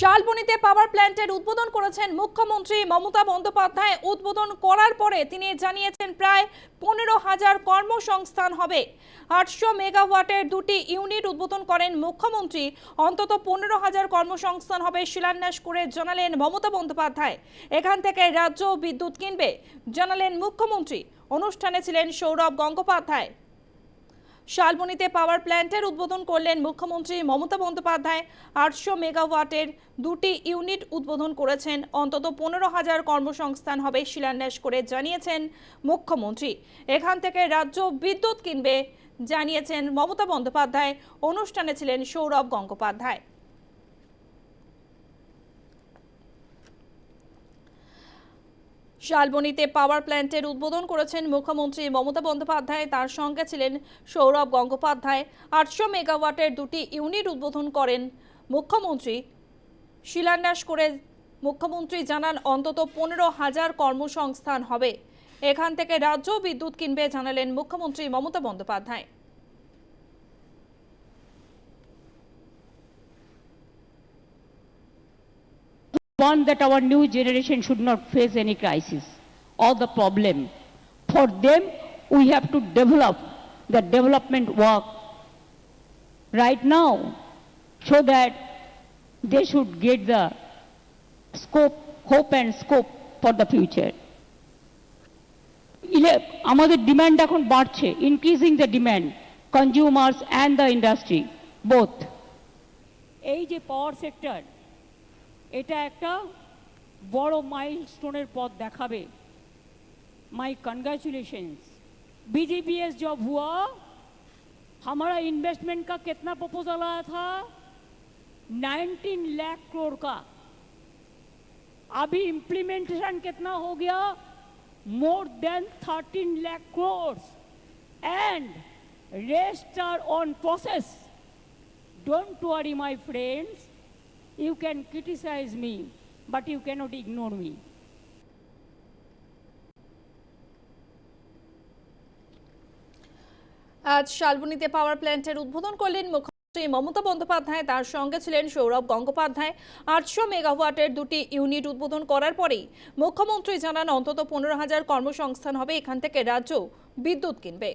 শালবনীতে পাওয়ার প্ল্যান্টের উদ্বোধন করেছেন মুখ্যমন্ত্রী মমতা বন্দ্যোপাধ্যায়। উদ্বোধন করার পরে তিনি জানিয়েছেন, প্রায় পনেরো হাজার কর্মসংস্থান হবে। আটশো মেগাওয়াটের দুটি ইউনিট উদ্বোধন করেন মুখ্যমন্ত্রী। অন্তত পনেরো হাজার কর্মসংস্থান হবে শিলান্যাস করে জানালেন মমতা বন্দ্যোপাধ্যায়। এখান থেকে রাজ্য বিদ্যুৎ কিনবে, জানালেন মুখ্যমন্ত্রী। অনুষ্ঠানে ছিলেন সৌরভ গঙ্গোপাধ্যায়। শালবনীতে পাওয়ার প্ল্যান্টের উদ্বোধন করলেন মুখ্যমন্ত্রী মমতা বন্দ্যোপাধ্যায়। আটশো মেগাওয়াটের দুটি ইউনিট উদ্বোধন করেছেন। অন্তত পনেরো হাজার কর্মসংস্থান হবে শিলান্যাস করে জানিয়েছেন মুখ্যমন্ত্রী। এখান থেকে রাজ্য বিদ্যুৎ কিনবে, জানিয়েছেন মমতা বন্দ্যোপাধ্যায়। অনুষ্ঠানে ছিলেন সৌরভ গঙ্গোপাধ্যায়। শালবনীতে পাওয়ার প্ল্যান্টের উদ্বোধন করেছেন মুখ্যমন্ত্রী মমতা বন্দ্যোপাধ্যায়। তার সঙ্গে ছিলেন সৌরভ গঙ্গোপাধ্যায়। আটশো মেগাওয়াটের দুটি ইউনিট উদ্বোধন করেন মুখ্যমন্ত্রী। শিলান্যাস করে মুখ্যমন্ত্রী জানান, অন্তত পনেরো হাজার কর্মসংস্থান হবে। এখান থেকে রাজ্য বিদ্যুৎ কিনবে জানালেন মুখ্যমন্ত্রী Mamata Bandyopadhyay. want that our new generation should not face any crisis or the problem. For them, we have to develop the development work right now so that they should get the scope, hope and scope for the future. ইলে- আমাদের demand এখন বাড়ছে increasing the demand consumers and the industry both এই যে power sector এটা একটা বড় মাইলস্টোনের পথ দেখাবে माई कंग्रेचुलेशंस बीजीपीएस जब हुआ हमारा इन्वेस्टमेंट का कितना प्रपोजल आया था 19 लाख करोड़ का अभी इम्प्लीमेंटेशन कितना हो गया more than 13 lakh crore and rest are on process don't worry my friends you can criticize me, but you cannot ignore me. আজ শালবনীতে পাওয়ার প্ল্যান্টের উদ্বোধন করলেন মুখ্যমন্ত্রী মমতা বন্দ্যোপাধ্যায়। তার সঙ্গে ছিলেন সৌরভ গঙ্গোপাধ্যায়। আটশো মেগাওয়াটের দুটি ইউনিট উদ্বোধন করার পরেই মুখ্যমন্ত্রী জানান, অন্তত পনেরো হাজার কর্মসংস্থান হবে, এখান থেকে রাজ্য বিদ্যুৎ কিনবে।